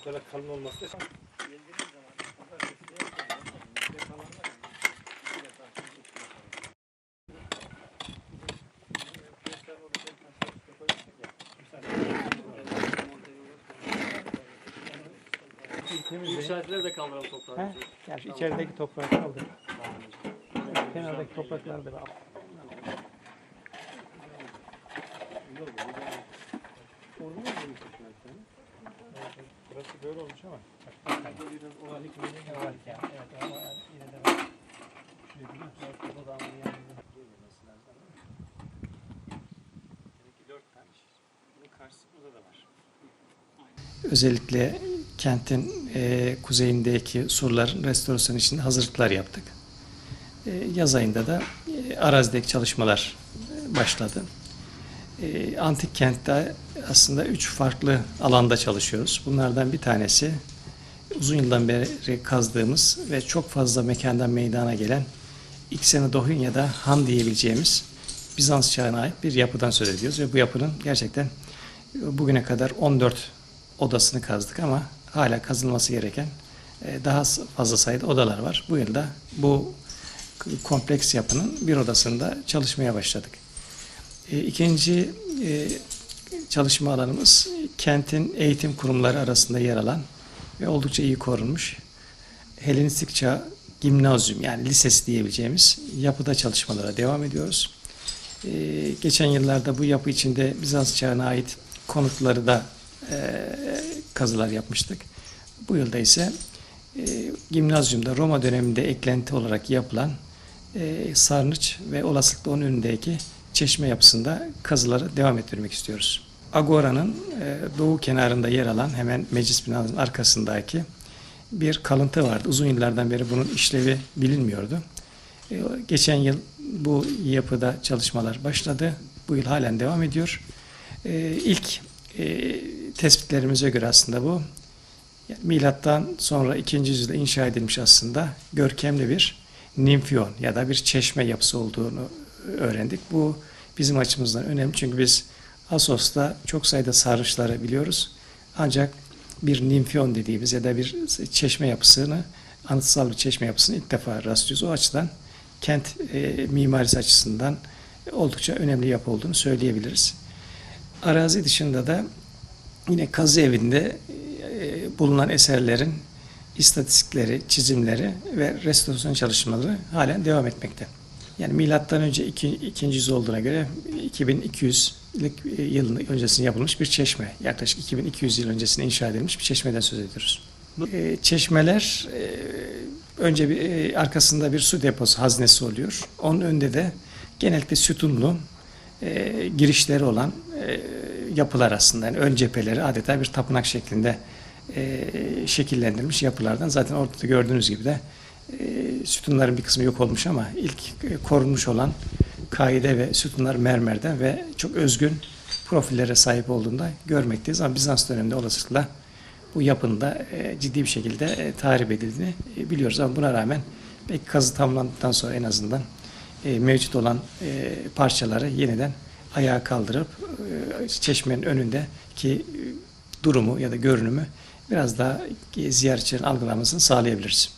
Bu kadar kalın olması da Yükseltileri de kaldıralım toprağı. He? Yani şu içerideki toprağı kaldır. Kenardaki toprakları da Burası böyle olmuş ama. Özellikle kentin e, kuzeyindeki surların restorasyonu için hazırlıklar yaptık. E, yaz ayında da e, arazideki çalışmalar başladı. E, antik kentte aslında üç farklı alanda çalışıyoruz. Bunlardan bir tanesi uzun yıldan beri kazdığımız ve çok fazla mekandan meydana gelen İksenodohunya'da Han diyebileceğimiz Bizans çağına ait bir yapıdan söz ediyoruz ve bu yapının gerçekten bugüne kadar 14 odasını kazdık ama hala kazılması gereken e, daha fazla sayıda odalar var. Bu yılda bu kompleks yapının bir odasında çalışmaya başladık. E, İkinci e, çalışma alanımız kentin eğitim kurumları arasında yer alan ve oldukça iyi korunmuş Helenistik çağ gimnazyum yani lisesi diyebileceğimiz yapıda çalışmalara devam ediyoruz. E, geçen yıllarda bu yapı içinde Bizans çağına ait konutları da e, kazılar yapmıştık. Bu yılda ise e, gimnazyumda Roma döneminde eklenti olarak yapılan e, sarnıç ve olasılıkla onun önündeki çeşme yapısında kazıları devam ettirmek istiyoruz. Agora'nın e, doğu kenarında yer alan hemen meclis binasının arkasındaki bir kalıntı vardı. Uzun yıllardan beri bunun işlevi bilinmiyordu. E, geçen yıl bu yapıda çalışmalar başladı. Bu yıl halen devam ediyor. E, ilk tespitlerimize göre aslında bu yani milattan sonra 2. yüzyılda inşa edilmiş aslında görkemli bir nimfiyon ya da bir çeşme yapısı olduğunu öğrendik. Bu bizim açımızdan önemli çünkü biz Asos'ta çok sayıda sarışları biliyoruz. Ancak bir nimfiyon dediğimiz ya da bir çeşme yapısını, anıtsal bir çeşme yapısını ilk defa rastlıyoruz. O açıdan kent e, mimarisi açısından oldukça önemli yapı olduğunu söyleyebiliriz. Arazi dışında da yine kazı evinde e, bulunan eserlerin istatistikleri, çizimleri ve restorasyon çalışmaları halen devam etmekte. Yani milattan önce 2. iki, yüzyıl olduğuna göre 2200 yılın öncesinde yapılmış bir çeşme. Yaklaşık 2200 yıl öncesinde inşa edilmiş bir çeşmeden söz ediyoruz. E, çeşmeler e, önce bir e, arkasında bir su deposu haznesi oluyor. Onun önünde de genellikle sütunlu e, girişleri olan e, yapılar aslında. Yani ön cepheleri adeta bir tapınak şeklinde e, şekillendirilmiş yapılardan. Zaten ortada gördüğünüz gibi de e, sütunların bir kısmı yok olmuş ama ilk e, korunmuş olan kaide ve sütunlar mermerden ve çok özgün profillere sahip olduğunda görmekteyiz. Ama Bizans döneminde olasılıkla bu yapının da e, ciddi bir şekilde e, tahrip edildiğini e, biliyoruz. Ama buna rağmen belki kazı tamamlandıktan sonra en azından e, mevcut olan parçaları yeniden ayağa kaldırıp çeşmenin önündeki e, durumu ya da görünümü biraz daha ziyaretçilerin algılamasını sağlayabiliriz.